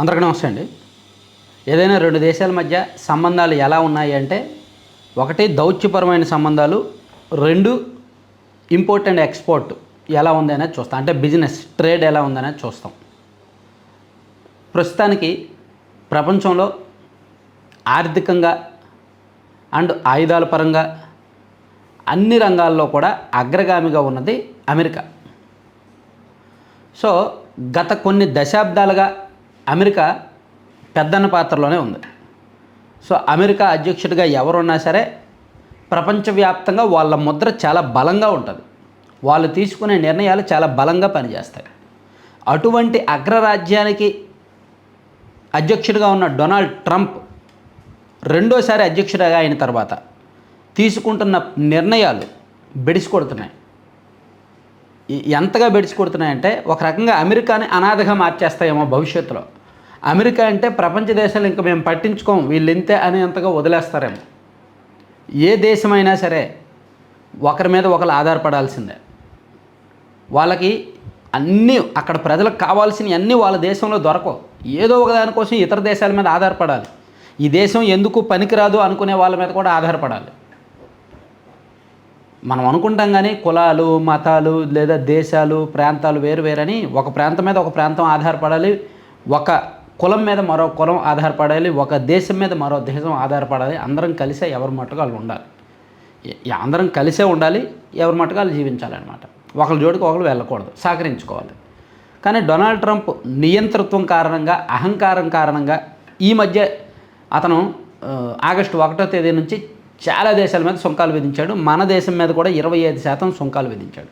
అందరికీ నమస్తే అండి. ఏదైనా రెండు దేశాల మధ్య సంబంధాలు ఎలా ఉన్నాయి అంటే ఒకటి దౌత్యపరమైన సంబంధాలు రెండు ఇంపోర్ట్ అండ్ ఎక్స్పోర్ట్ ఎలా ఉంది అనేది చూస్తాం. అంటే బిజినెస్ ట్రేడ్ ఎలా ఉందనేది చూస్తాం. ప్రస్తుతానికి ప్రపంచంలో ఆర్థికంగా అండ్ ఆయుధాల పరంగా అన్ని రంగాల్లో కూడా అగ్రగామిగా ఉన్నది అమెరికా. సో గత కొన్ని దశాబ్దాలుగా అమెరికా పెద్దన్న పాత్రలోనే ఉంది. సో అమెరికా అధ్యక్షుడిగా ఎవరున్నా సరే ప్రపంచవ్యాప్తంగా వాళ్ళ ముద్ర చాలా బలంగా ఉంటుంది. వాళ్ళు తీసుకునే నిర్ణయాలు చాలా బలంగా పనిచేస్తాయి. అటువంటి అగ్రరాజ్యానికి అధ్యక్షుడిగా ఉన్న డొనాల్డ్ ట్రంప్ రెండోసారి అధ్యక్షుడిగా అయిన తర్వాత తీసుకుంటున్న నిర్ణయాలు బెడిసి కొడుతున్నాయి ఎంతగా బెడిసి కొడుతున్నాయంటే ఒక రకంగా అమెరికాని అనాథగా మార్చేస్తాయేమో భవిష్యత్తులో. అమెరికా అంటే ప్రపంచ దేశాలు ఇంకా మేము పట్టించుకోం వీళ్ళు ఇంతే అంతగా వదిలేస్తారేమో. ఏ దేశమైనా సరే ఒకరి మీద ఒకరు ఆధారపడాల్సిందే. వాళ్ళకి అన్నీ అక్కడ ప్రజలకు కావాల్సినవి అన్నీ వాళ్ళ దేశంలో దొరకవు. ఏదో ఒక దానికోసం ఇతర దేశాల మీద ఆధారపడాలి. ఈ దేశం ఎందుకు పనికిరాదు అనుకునే వాళ్ళ మీద కూడా ఆధారపడాలి. మనం అనుకుంటాం కానీ కులాలు మతాలు లేదా దేశాలు ప్రాంతాలు వేరు వేరని ఒక ప్రాంతం మీద ఒక ప్రాంతం ఆధారపడాలి. ఒక కులం మీద మరో కులం ఆధారపడాలి ఒక దేశం మీద మరో దేశం ఆధారపడాలి అందరం కలిసే ఎవరి మట్టుకు వాళ్ళు ఉండాలి. అందరం కలిసే ఉండాలి ఎవరి మట్టుకు వాళ్ళు జీవించాలన్నమాట. ఒకరి జోడికి ఒకరు వెళ్ళకూడదు సహకరించుకోవాలి. కానీ డొనాల్డ్ ట్రంప్ నియంతృత్వం కారణంగా అహంకారం కారణంగా ఈ మధ్య అతను ఆగస్టు ఒకటో తేదీ నుంచి చాలా దేశాల మీద సుంకాలు విధించాడు. మన దేశం మీద కూడా ఇరవై ఐదు శాతం సుంకాలు విధించాడు.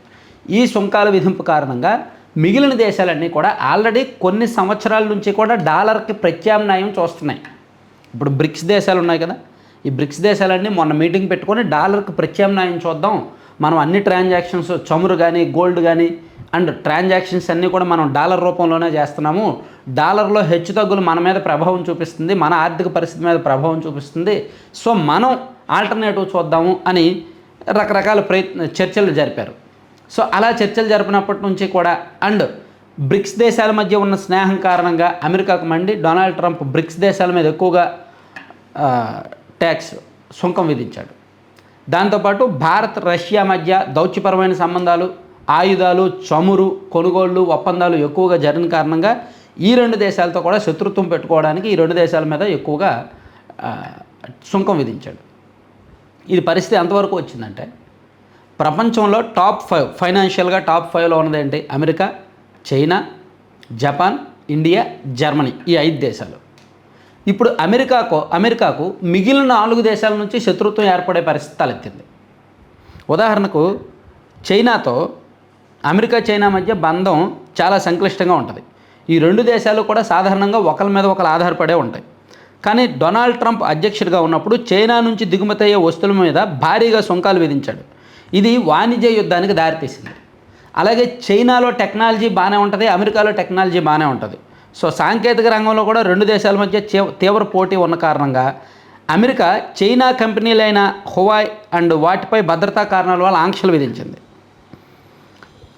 ఈ సుంకాల విధింపు కారణంగా మిగిలిన దేశాలన్నీ కూడా ఆల్రెడీ కొన్ని సంవత్సరాల నుంచి కూడా డాలర్కి ప్రత్యామ్నాయం చూస్తున్నాయి. ఇప్పుడు బ్రిక్స్ దేశాలు ఉన్నాయి కదా. ఈ బ్రిక్స్ దేశాలన్నీ మొన్న మీటింగ్ పెట్టుకొని డాలర్కి ప్రత్యామ్నాయం చూద్దాం. మనం అన్ని ట్రాన్సాక్షన్స్ చమురు కానీ గోల్డ్ కానీ అండ్ ట్రాన్సాక్షన్స్ అన్నీ కూడా మనం డాలర్ రూపంలోనే చేస్తున్నాము. డాలర్లో హెచ్చుతగ్గులు మన మీద ప్రభావం చూపిస్తుంది. మన ఆర్థిక పరిస్థితి మీద ప్రభావం చూపిస్తుంది. సో మనం ఆల్టర్నేటివ్ చూద్దాము అని రకరకాల ప్రయత్న చర్చలు జరిపారు. సో అలా చర్చలు జరిపినప్పటి నుంచి కూడా అండ్ బ్రిక్స్ దేశాల మధ్య ఉన్న స్నేహం కారణంగా అమెరికాకు మండి డొనాల్డ్ ట్రంప్ బ్రిక్స్ దేశాల మీద ఎక్కువగా ట్యాక్స్ సుంకం విధించాడు. దాంతోపాటు భారత్ రష్యా మధ్య దౌత్యపరమైన సంబంధాలు ఆయుధాలు చమురు కొనుగోళ్ళు ఒప్పందాలు ఎక్కువగా జరిగిన కారణంగా ఈ రెండు దేశాలతో కూడా శత్రుత్వం పెట్టుకోవడానికి ఈ రెండు దేశాల మీద ఎక్కువగా సుంకం విధించాడు. ఇది పరిస్థితి ఎంతవరకు వచ్చిందంటే ప్రపంచంలో టాప్ ఫైవ్ ఫైనాన్షియల్గా టాప్ ఫైవ్లో ఉన్నది ఏంటి America China Japan India Germany ఈ ఐదు దేశాలు. ఇప్పుడు అమెరికాకు అమెరికాకు మిగిలిన నాలుగు దేశాల నుంచి శత్రుత్వం ఏర్పడే పరిస్థితి తలెత్తింది. ఉదాహరణకు చైనాతో అమెరికా చైనా మధ్య బంధం చాలా సంక్లిష్టంగా ఉంటుంది. ఈ రెండు దేశాలు కూడా సాధారణంగా ఒకరి మీద ఒకరు ఆధారపడే ఉంటాయి. కానీ డొనాల్డ్ ట్రంప్ అధ్యక్షుడిగా ఉన్నప్పుడు చైనా నుంచి దిగుమతి అయ్యే వస్తువుల మీద భారీగా సుంకాలు విధించాడు. ఇది వాణిజ్య యుద్ధానికి దారితీసింది. అలాగే చైనాలో టెక్నాలజీ బాగానే ఉంటుంది అమెరికాలో టెక్నాలజీ బాగానే ఉంటుంది. సో సాంకేతిక రంగంలో కూడా రెండు దేశాల మధ్య తీవ్ర పోటీ ఉన్న కారణంగా అమెరికా చైనా కంపెనీలైన హువాయ్ అండ్ వాటిపై భద్రతా కారణాల వల్ల ఆంక్షలు విధించింది.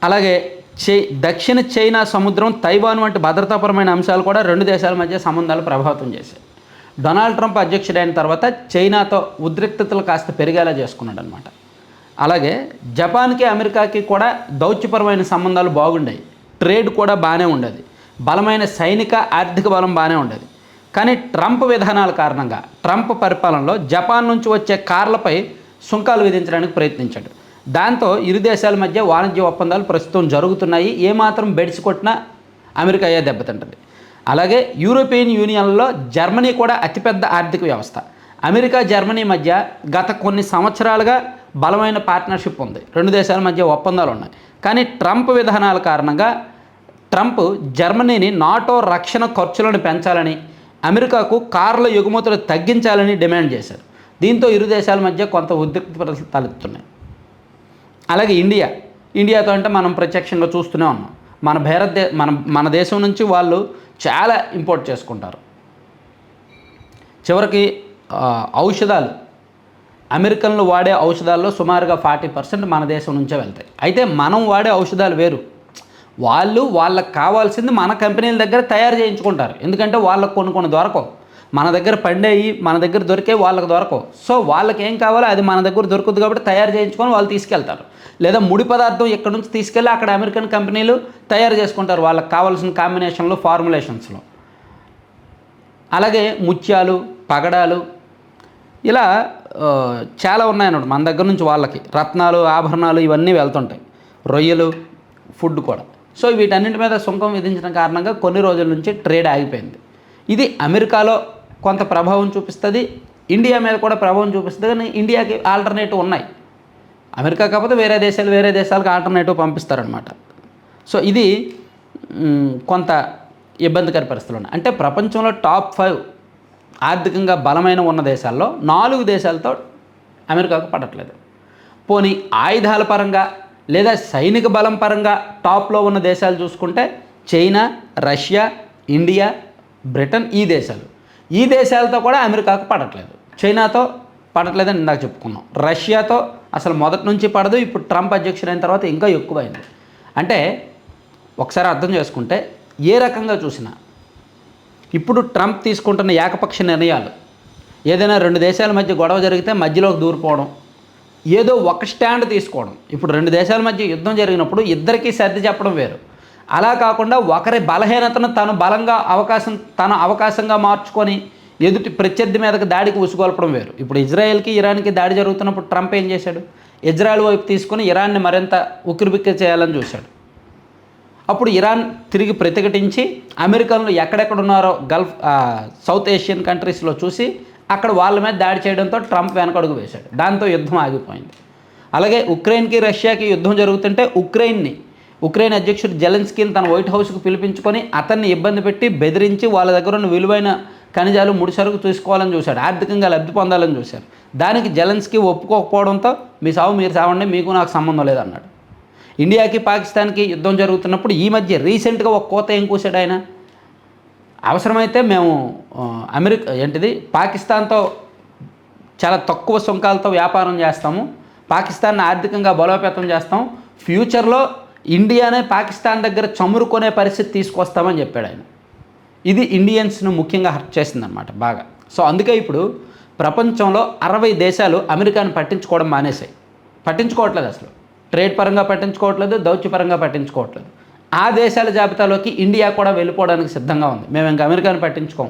అలాగే చై దక్షిణ చైనా సముద్రం తైవాన్ వంటి భద్రతాపరమైన అంశాలు కూడా రెండు దేశాల మధ్య సంబంధాలు ప్రభావితం చేశాయి. డొనాల్డ్ ట్రంప్ అధ్యక్షుడైన తర్వాత చైనాతో ఉద్రిక్తతలు కాస్త పెరిగేలా చేసుకున్నాడు అనమాట అలాగే జపాన్కి అమెరికాకి కూడా దౌత్యపరమైన సంబంధాలు బాగుండేవి ట్రేడ్ కూడా బాగానే ఉండేది. బలమైన సైనిక ఆర్థిక బలం బాగానే ఉండేది. కానీ ట్రంప్ విధానాల కారణంగా ట్రంప్ పరిపాలనలో జపాన్ నుంచి వచ్చే కార్లపై సుంకాలు విధించడానికి ప్రయత్నించాడు. దాంతో ఇరు దేశాల మధ్య వాణిజ్య ఒప్పందాలు ప్రస్తుతం జరుగుతున్నాయి. ఏమాత్రం బెడిసి కొట్టినా అమెరికా అయ్యే దెబ్బతింటుంది అలాగే యూరోపియన్ యూనియన్లో జర్మనీ కూడా అతిపెద్ద ఆర్థిక వ్యవస్థ. అమెరికా జర్మనీ మధ్య గత కొన్ని సంవత్సరాలుగా బలమైన పార్ట్నర్షిప్ ఉంది. రెండు దేశాల మధ్య ఒప్పందాలు ఉన్నాయి. కానీ ట్రంప్ విధానాల కారణంగా ట్రంప్ జర్మనీని నాటో రక్షణ ఖర్చులను పెంచాలని అమెరికాకు కార్ల ఎగుమతులు తగ్గించాలని డిమాండ్ చేశారు. దీంతో ఇరు దేశాల మధ్య కొంత ఉద్రిక్త పరిస్థితులు తలెత్తున్నాయి అలాగే ఇండియా. ఇండియాతో అంటే మనం ప్రత్యక్షంగా చూస్తూనే ఉన్నాం. మన భారతదే మన మన దేశం నుంచి వాళ్ళు చాలా ఇంపోర్ట్ చేసుకుంటారు. చివరికి ఔషధాలు. అమెరికన్లు వాడే ఔషధాల్లో సుమారుగా ఫార్టీ పర్సెంట్ మన దేశం నుంచే వెళ్తాయి. అయితే మనం వాడే ఔషధాలు వేరు. వాళ్ళు వాళ్ళకి కావాల్సింది మన కంపెనీల దగ్గర తయారు చేయించుకుంటారు. ఎందుకంటే వాళ్ళకు కొన్ని కొన్ని దొరకవు. మన దగ్గర పండేవి మన దగ్గర దొరికే వాళ్ళకి దొరకవు. సో వాళ్ళకి ఏం కావాలో అది మన దగ్గర దొరుకుతుంది కాబట్టి తయారు చేయించుకొని వాళ్ళు తీసుకెళ్తారు. లేదా ముడి పదార్థం ఇక్కడ నుంచి తీసుకెళ్ళి అక్కడ అమెరికన్ కంపెనీలు తయారు చేసుకుంటారు. వాళ్ళకి కావాల్సిన కాంబినేషన్లో ఫార్ములేషన్స్లో. అలాగే ముత్యాలు పగడాలు ఇలా చాలా ఉన్నాయన్నమాట మన దగ్గర నుంచి వాళ్ళకి. రత్నాలు ఆభరణాలు ఇవన్నీ వెళ్తుంటాయి. రొయ్యలు ఫుడ్ కూడా. సో వీటన్నింటి మీద సుంకం విధించిన కారణంగా కొన్ని రోజుల నుంచి ట్రేడ్ ఆగిపోయింది. ఇది అమెరికాలో కొంత ప్రభావం చూపిస్తుంది. ఇండియా మీద కూడా ప్రభావం చూపిస్తుంది. కానీ ఇండియాకి ఆల్టర్నేటివ్ ఉన్నాయి. అమెరికా కాకపోతే వేరే దేశాలు వేరే దేశాలకు ఆల్టర్నేటివ్ పంపిస్తారనమాట సో ఇది కొంత ఇబ్బందికర పరిస్థితులు ఉన్నాయి. అంటే ప్రపంచంలో టాప్ ఫైవ్ ఆర్థికంగా బలమైన ఉన్న దేశాల్లో నాలుగు దేశాలతో అమెరికాకు పడట్లేదు పోనీ ఆయుధాల పరంగా లేదా సైనిక బలం పరంగా టాప్లో ఉన్న దేశాలు చూసుకుంటే చైనా రష్యా ఇండియా బ్రిటన్ ఈ దేశాలు. ఈ దేశాలతో కూడా అమెరికాకు పడట్లేదు చైనాతో పడట్లేదని ఇందాక చెప్పుకున్నాం. రష్యాతో అసలు మొదటి నుంచి పడదు ఇప్పుడు ట్రంప్ అధ్యక్షుడైన తర్వాత ఇంకా ఎక్కువైంది. అంటే ఒకసారి అర్థం చేసుకుంటే ఏ రకంగా చూసినా ఇప్పుడు ట్రంప్ తీసుకుంటున్న ఏకపక్ష నిర్ణయాలు. ఏదైనా రెండు దేశాల మధ్య గొడవ జరిగితే మధ్యలోకి దూరిపోవడం. ఏదో ఒక స్టాండ్ తీసుకోవడం. ఇప్పుడు రెండు దేశాల మధ్య యుద్ధం జరిగినప్పుడు ఇద్దరికీ సర్ది చెప్పడం వేరు. అలా కాకుండా ఒకరి బలహీనతను తను బలంగా అవకాశం తన అవకాశంగా మార్చుకొని ఎదుటి ప్రత్యర్థి మీదకి దాడికి ఉసుగొల్పడం వేరు. ఇప్పుడు ఇజ్రాయెల్కి ఇరాన్కి దాడి జరుగుతున్నప్పుడు ట్రంప్ ఏం చేశాడు? ఇజ్రాయెల్ వైపు తీసుకొని ఇరాన్ని మరింత ఉక్కిరిబిక్కిరి చేయాలని చూశాడు. అప్పుడు ఇరాన్ తిరిగి ప్రతిఘటించి అమెరికన్లు ఎక్కడెక్కడ ఉన్నారో గల్ఫ్ సౌత్ ఏషియన్ కంట్రీస్లో చూసి అక్కడ వాళ్ళ మీద దాడి చేయడంతో ట్రంప్ వెనకడుగు వేశాడు. దాంతో యుద్ధం ఆగిపోయింది. అలాగే ఉక్రెయిన్కి రష్యాకి యుద్ధం జరుగుతుంటే ఉక్రెయిన్ని ఉక్రెయిన్ అధ్యక్షుడు జెలెన్స్కీని తన వైట్ హౌస్కు పిలిపించుకొని అతన్ని ఇబ్బంది పెట్టి బెదిరించి వాళ్ళ దగ్గర ఉన్న విలువైన ఖనిజాలు ముడిసరుకు తీసుకోవాలని చూశాడు. ఆర్థికంగా లబ్ధి పొందాలని చూశారు. దానికి జెలెన్స్కీ ఒప్పుకోకపోవడంతో మీ సావు మీరు సావండి మీకు నాకు సంబంధం లేదన్నాడు. ఇండియాకి పాకిస్తాన్కి యుద్ధం జరుగుతున్నప్పుడు ఈ మధ్య రీసెంట్గా ఒక కోత ఏం కూశాడు ఆయన? అవసరమైతే మేము అమెరికా ఏంటిది? పాకిస్తాన్తో చాలా తక్కువ సుంకాలతో వ్యాపారం చేస్తాము. పాకిస్తాన్ని ఆర్థికంగా బలోపేతం చేస్తాం. ఫ్యూచర్లో ఇండియానే పాకిస్తాన్ దగ్గర చమురుకునే పరిస్థితి తీసుకొస్తామని చెప్పాడు ఆయన. ఇది ఇండియన్స్ను ముఖ్యంగా హర్ట్ చేసిందనమాట బాగా. సో అందుకే ఇప్పుడు ప్రపంచంలో అరవై దేశాలు అమెరికాను పట్టించుకోవడం మానేశాయి. పట్టించుకోవట్లేదు అసలు. ట్రేడ్ పరంగా పట్టించుకోవట్లేదు దౌత్యపరంగా పట్టించుకోవట్లేదు. ఆ దేశాల జాబితాలోకి ఇండియా కూడా వెళ్ళిపోవడానికి సిద్ధంగా ఉంది. మేము ఇంకా అమెరికాను పట్టించుకోం.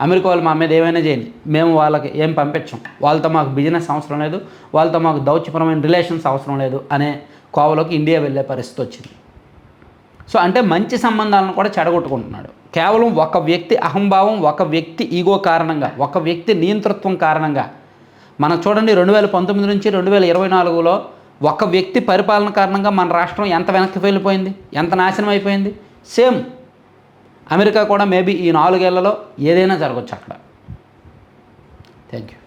అమెరికా వాళ్ళు మా మీద ఏమైనా చేయండి. మేము వాళ్ళకి ఏం పంపించం. వాళ్ళతో మాకు బిజినెస్ అవసరం లేదు. వాళ్ళతో మాకు దౌత్యపరమైన రిలేషన్స్ అవసరం లేదు అనే కోవలోకి ఇండియా వెళ్ళే పరిస్థితి వచ్చింది. సో అంటే మంచి సంబంధాలను కూడా చెడగొట్టుకుంటున్నాడు. కేవలం ఒక వ్యక్తి అహంభావం ఒక వ్యక్తి ఈగో కారణంగా ఒక వ్యక్తి నియంతృత్వం కారణంగా. మనం చూడండి రెండు వేల పంతొమ్మిది నుంచి రెండు వేల ఇరవై నాలుగులో ఒక వ్యక్తి పరిపాలన కారణంగా మన రాష్ట్రం ఎంత వెనక్కి వెళ్ళిపోయింది? ఎంత నాశనం అయిపోయింది? సేమ్. అమెరికా కూడా మేబీ ఈ నాలుగేళ్ళలో ఏదైనా జరగచ్చు అక్కడ. Thank you